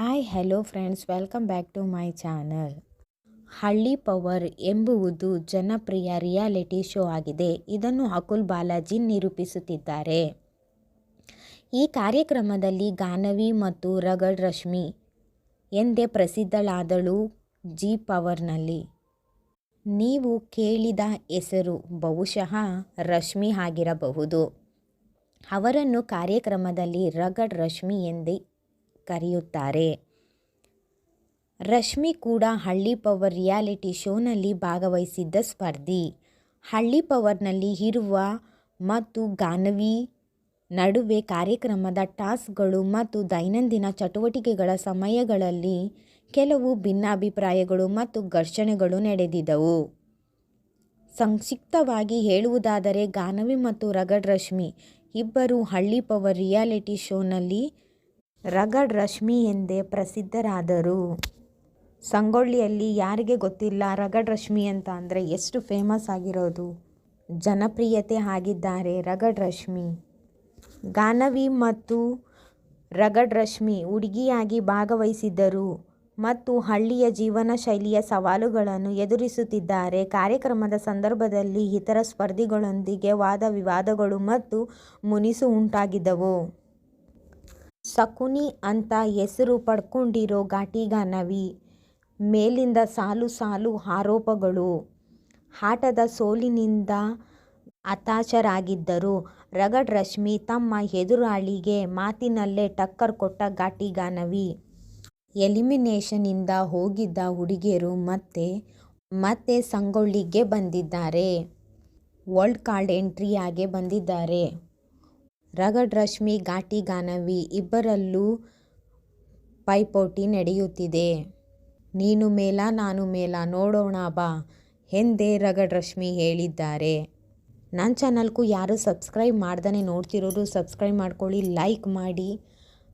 Hi hello friends welcome back to my channel Halli power ಎಂಬುವುದು ಜನಪ್ರಿಯ reality show ಆಗಿದೆ. ಇದನ್ನು ಅಕುಲ್ ಬಾಲಾಜಿ ನಿರೂಪಿಸುತ್ತಿದ್ದಾರೆ. ಈ ಕಾರ್ಯಕ್ರಮದಲ್ಲಿ ಗಾನವಿ ಮತ್ತು ರಗಡ್ ರಶ್ಮಿ ಎಂದೇ ಪ್ರಸಿದ್ಧಳಾದಳು ಜಿ ಪವರ್ನಲ್ಲಿ. ನೀವು ಕೇಳಿದ ಹೆಸರು ಬಹುಶಃ ರಶ್ಮಿ ಆಗಿರಬಹುದು. ಅವರನ್ನು ಕಾರ್ಯಕ್ರಮದಲ್ಲಿ ರಗಡ್ ರಶ್ಮಿ ಎಂದೇ ಕರೆಯುತ್ತಾರೆ. ರಶ್ಮಿ ಕೂಡ ಹಳ್ಳಿ ಪವರ್ ರಿಯಾಲಿಟಿ ಶೋನಲ್ಲಿ ಭಾಗವಹಿಸಿದ್ದ ಸ್ಪರ್ಧಿ. ಹಳ್ಳಿ ಪವರ್ನಲ್ಲಿ ಇರುವ ಮತ್ತು ಗಾನವಿ ನಡುವೆ ಕಾರ್ಯಕ್ರಮದ ಟಾಸ್ಕ್ಗಳು ಮತ್ತು ದೈನಂದಿನ ಚಟುವಟಿಕೆಗಳ ಸಮಯಗಳಲ್ಲಿ ಕೆಲವು ಭಿನ್ನಾಭಿಪ್ರಾಯಗಳು ಮತ್ತು ಘರ್ಷಣೆಗಳು ನಡೆದಿದ್ದವು. ಸಂಕ್ಷಿಪ್ತವಾಗಿ ಹೇಳುವುದಾದರೆ, ಗಾನವಿ ಮತ್ತು ರಗಡ್ ರಶ್ಮಿ ಇಬ್ಬರು ಹಳ್ಳಿ ಪವರ್ ರಿಯಾಲಿಟಿ ಶೋನಲ್ಲಿ ರಗಡ್ ರಶ್ಮಿ ಎಂದೇ ಪ್ರಸಿದ್ಧರಾದರು. ಸಂಗೊಳ್ಳಿಯಲ್ಲಿ ಯಾರಿಗೆ ಗೊತ್ತಿಲ್ಲ ರಗಡ್ ರಶ್ಮಿ ಅಂತ ಅಂದರೆ ಎಷ್ಟು ಫೇಮಸ್ ಆಗಿರೋದು? ಜನಪ್ರಿಯತೆ ಆಗಿದ್ದಾರೆ ರಗಡ್ ರಶ್ಮಿ ಗಾನವಿ ಮತ್ತು ರಗಡ್ ರಶ್ಮಿ ಹುಡುಗಿಯಾಗಿ ಭಾಗವಹಿಸಿದ್ದರು ಮತ್ತು ಹಳ್ಳಿಯ ಜೀವನ ಶೈಲಿಯ ಸವಾಲುಗಳನ್ನು ಎದುರಿಸುತ್ತಿದ್ದಾರೆ. ಕಾರ್ಯಕ್ರಮದ ಸಂದರ್ಭದಲ್ಲಿ ಇತರ ಸ್ಪರ್ಧಿಗಳೊಂದಿಗೆ ವಾದ ವಿವಾದಗಳು ಮತ್ತು ಮುನಿಸು ಉಂಟಾಗಿದ್ದವು. ಶಕುನಿ ಅಂತ ಹೆಸರು ಪಡ್ಕೊಂಡಿರೋ ಘಾಟಿಗ ನವಿ. ಮೇಲಿಂದ ಸಾಲು ಸಾಲು ಆರೋಪಗಳು. ಆಟದ ಸೋಲಿನಿಂದ ಹತಾಶರಾಗಿದ್ದರು. ರಗಡ್ ರಶ್ಮಿ ತಮ್ಮ ಎದುರಾಳಿಗೆ ಮಾತಿನಲ್ಲೇ ಟಕ್ಕರ್ ಕೊಟ್ಟ ಘಾಟಿಗ ನವಿ. ಎಲಿಮಿನೇಷನಿಂದ ಹೋಗಿದ್ದ ಹುಡುಗಿಯರು ಮತ್ತೆ ಮತ್ತೆ ಸಂಗೊಳ್ಳಿಗೆ ಬಂದಿದ್ದಾರೆ. ವರ್ಲ್ಡ್ ಕಾರ್ಡ್ ಎಂಟ್ರಿಯಾಗೆ ಬಂದಿದ್ದಾರೆ. ರಗಡ್ ರಶ್ಮಿ ಘಾಟಿ ಗಾನವಿ ಇಬ್ಬರಲ್ಲೂ ಪೈಪೋಟಿ ನಡೆಯುತ್ತಿದೆ. ನೀನು ಮೇಲ, ನಾನು ಮೇಲ, ನೋಡೋಣ ಬಾ ಎಂದೇ ರಗಡ್ ರಶ್ಮಿ ಹೇಳಿದ್ದಾರೆ. ನನ್ನ ಚಾನಲ್ಗೂ ಯಾರು ಸಬ್ಸ್ಕ್ರೈಬ್ ಮಾಡ್ದೇ ನೋಡ್ತಿರೋರು ಸಬ್ಸ್ಕ್ರೈಬ್ ಮಾಡ್ಕೊಳ್ಳಿ, ಲೈಕ್ ಮಾಡಿ,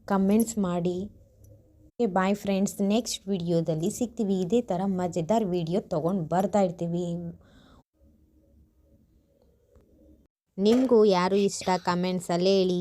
ಕಮೆಂಟ್ಸ್ ಮಾಡಿ. ಬಾಯ್ ಫ್ರೆಂಡ್ಸ್, ನೆಕ್ಸ್ಟ್ ವಿಡಿಯೋದಲ್ಲಿ ಸಿಗ್ತೀವಿ. ಇದೇ ಥರ ಮಜೆದಾರ್ ವಿಡಿಯೋ ತೊಗೊಂಡು ಬರ್ತಾ ನಿಮಗೂ ಯಾರು ಇಷ್ಟ? ಕಮೆಂಟ್ಸಲ್ಲಿ ಹೇಳಿ.